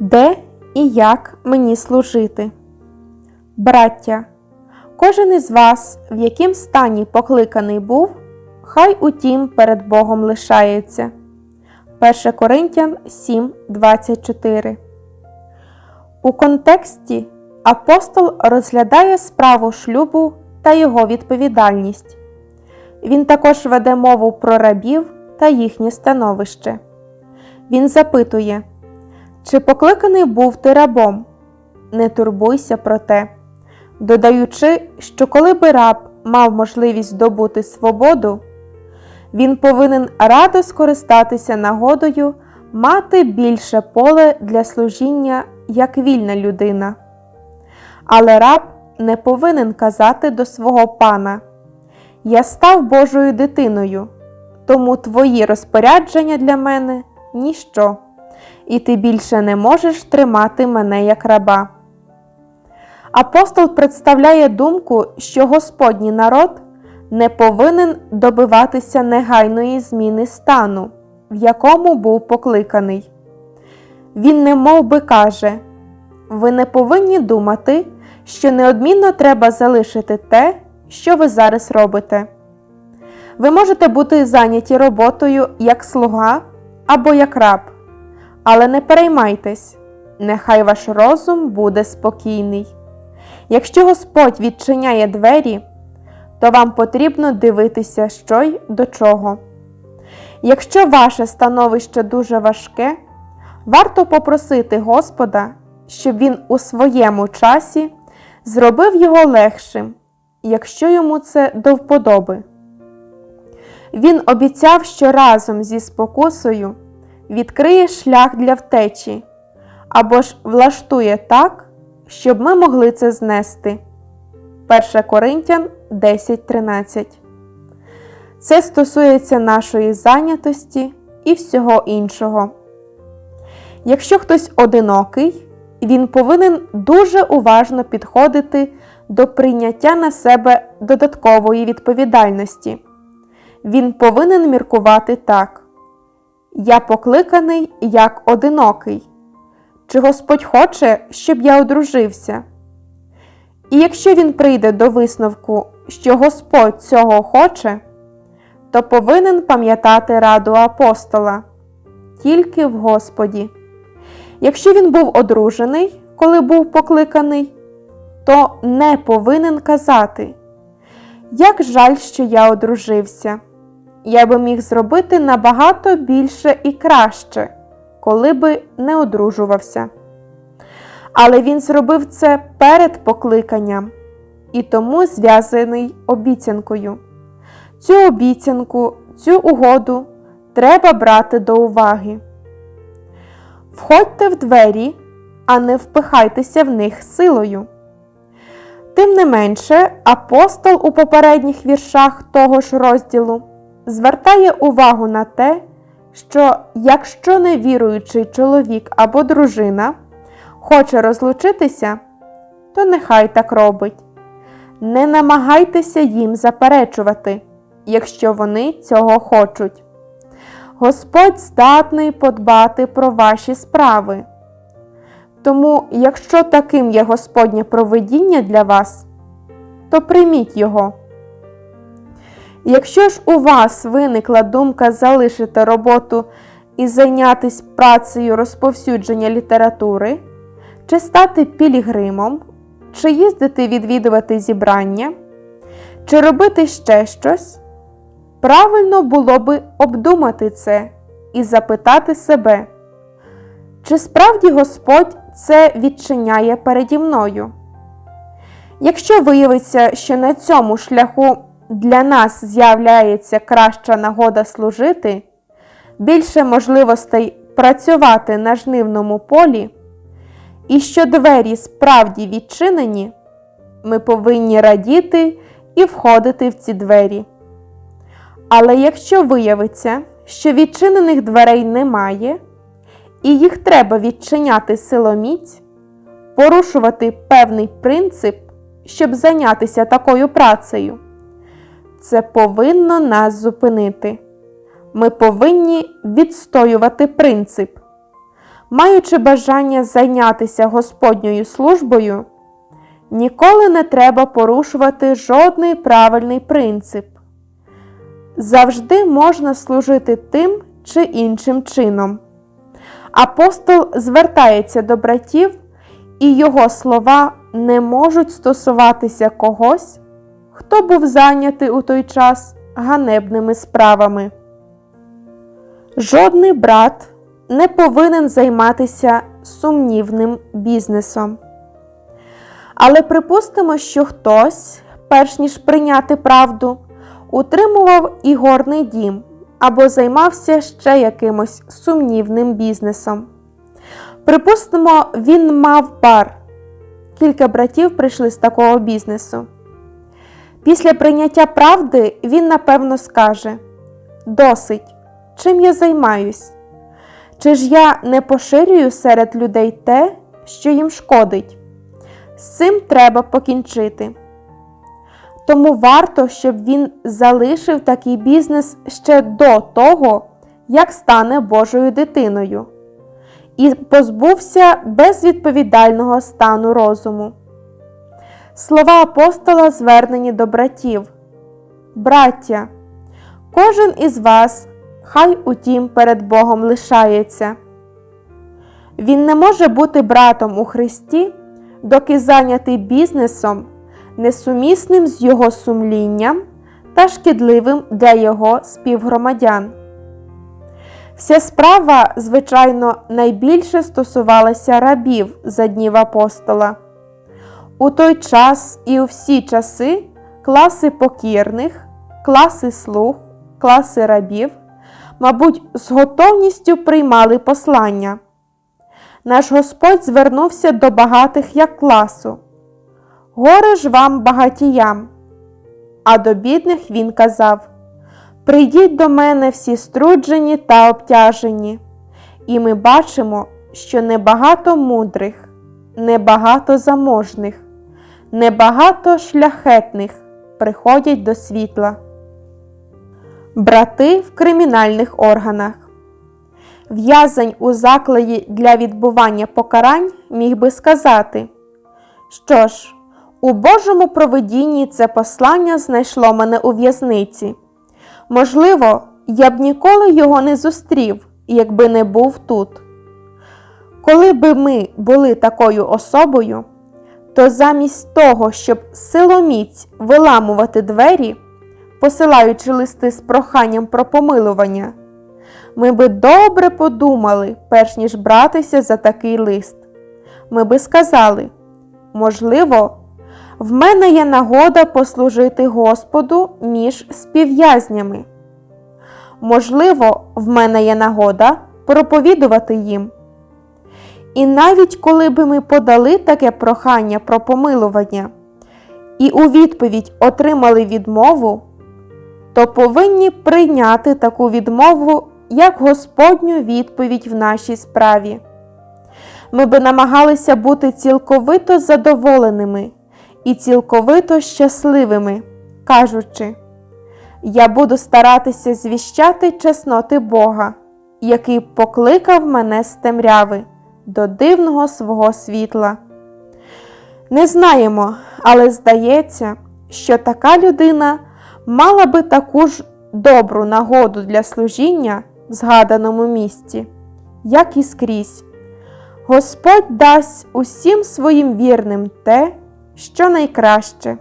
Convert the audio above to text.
Де і як мені служити? Браття, кожен із вас, в яким стані покликаний був, хай утім перед Богом лишається. 1 Коринтян 7, 24 У контексті апостол розглядає справу шлюбу та його відповідальність. Він також веде мову про рабів та їхнє становище. Він запитує, чи покликаний був ти рабом? Не турбуйся про те, додаючи, що коли би раб мав можливість здобути свободу, він повинен радо скористатися нагодою мати більше поле для служіння як вільна людина. Але раб не повинен казати до свого пана Я став Божою дитиною, тому твої розпорядження для мене ніщо, і ти більше не можеш тримати мене як раба. Апостол представляє думку, що Господній народ не повинен добиватися негайної зміни стану, в якому був покликаний. Він не мов би каже ви не повинні думати, що неодмінно треба залишити те, що ви зараз робите. Ви можете бути зайняті роботою як слуга або як раб, але не переймайтесь, нехай ваш розум буде спокійний. Якщо Господь відчиняє двері, то вам потрібно дивитися, що й до чого. Якщо ваше становище дуже важке, варто попросити Господа, щоб Він у своєму часі зробив його легшим, якщо йому це до вподоби. Він обіцяв, що разом зі спокусою відкриє шлях для втечі або ж влаштує так, щоб ми могли це знести. 1 Коринтян 10.13 Це стосується нашої зайнятості і всього іншого. Якщо хтось одинокий, він повинен дуже уважно підходити до прийняття на себе додаткової відповідальності. Він повинен міркувати так: Я покликаний як одинокий. Чи Господь хоче, щоб я одружився? І якщо він прийде до висновку, що Господь цього хоче, то повинен пам'ятати раду апостола тільки в Господі. Якщо він був одружений, коли був покликаний, то не повинен казати, як жаль, що я одружився. Я би міг зробити набагато більше і краще, коли би не одружувався. Але він зробив це перед покликанням і тому зв'язаний обіцянкою. Цю обіцянку, цю угоду треба брати до уваги. Входьте в двері, а не впихайтеся в них силою. Тим не менше, апостол у попередніх віршах того ж розділу звертає увагу на те, що якщо невіруючий чоловік або дружина хоче розлучитися, то нехай так робить. Не намагайтеся їм заперечувати, якщо вони цього хочуть. Господь здатний подбати про ваші справи. Тому, якщо таким є Господнє провидіння для вас, то прийміть його. Якщо ж у вас виникла думка залишити роботу і зайнятися працею розповсюдження літератури, чи стати пілігримом, чи їздити відвідувати зібрання, чи робити ще щось, правильно було би обдумати це і запитати себе, чи справді Господь це відчиняє переді мною? Якщо виявиться, що на цьому шляху для нас з'являється краща нагода служити, більше можливостей працювати на жнивному полі, і що двері справді відчинені, ми повинні радіти і входити в ці двері. Але якщо виявиться, що відчинених дверей немає, і їх треба відчиняти силоміць, порушувати певний принцип, щоб зайнятися такою працею, це повинно нас зупинити. Ми повинні відстоювати принцип. маючи бажання зайнятися Господньою службою, ніколи не треба порушувати жодний правильний принцип. Завжди можна служити тим чи іншим чином. Апостол звертається до братів, і його слова не можуть стосуватися когось, хто був зайнятий у той час ганебними справами. Жодний брат не повинен займатися сумнівним бізнесом. Але припустимо, що хтось, перш ніж прийняти правду, утримував ігорний дім або займався ще якимось сумнівним бізнесом. Припустимо, він мав бар. Кілька братів прийшли з такого бізнесу. Після прийняття правди він напевно скаже: Досить, чим я займаюсь? Чи ж я не поширюю серед людей те, що їм шкодить? З цим треба покінчити. Тому варто, щоб він залишив такий бізнес ще до того, як стане Божою дитиною, і позбувся безвідповідального стану розуму. Слова апостола звернені до братів. Браття, кожен із вас хай утім перед Богом лишається. Він не може бути братом у Христі, доки зайнятий бізнесом, несумісним з його сумлінням та шкідливим для його співгромадян. Вся справа, звичайно, найбільше стосувалася рабів за днів апостола. У той час і у всі часи класи покірних, класи слуг, класи рабів, мабуть, з готовністю приймали послання. Наш Господь звернувся до багатих як класу. Горе ж вам багатіям. А до бідних він казав: Прийдіть до мене всі струджені та обтяжені, і ми бачимо, що небагато мудрих, небагато заможних, небагато шляхетних приходять до світла. Брати в кримінальних органах. В'язень у закладі для відбування покарань міг би сказати, що ж, у Божому провидінні це послання знайшло мене у в'язниці. Можливо, я б ніколи його не зустрів, якби не був тут. Коли би ми були такою особою, то замість того, щоб силоміць виламувати двері, посилаючи листи з проханням про помилування, ми би добре подумали, перш ніж братися за такий лист. Ми би сказали, можливо, в мене є нагода послужити Господу між співв'язнями. Можливо, в мене є нагода проповідувати їм. І навіть коли би ми подали таке прохання про помилування і у відповідь отримали відмову, то повинні прийняти таку відмову як Господню відповідь в нашій справі. Ми би намагалися бути цілковито задоволеними і цілковито щасливими, кажучи, я буду старатися звіщати чесноти Бога, який покликав мене з темряви до дивного свого світла. Не знаємо, але здається, що така людина мала би таку ж добру нагоду для служіння в згаданому місці, як і скрізь. Господь дасть усім своїм вірним те, що найкраще.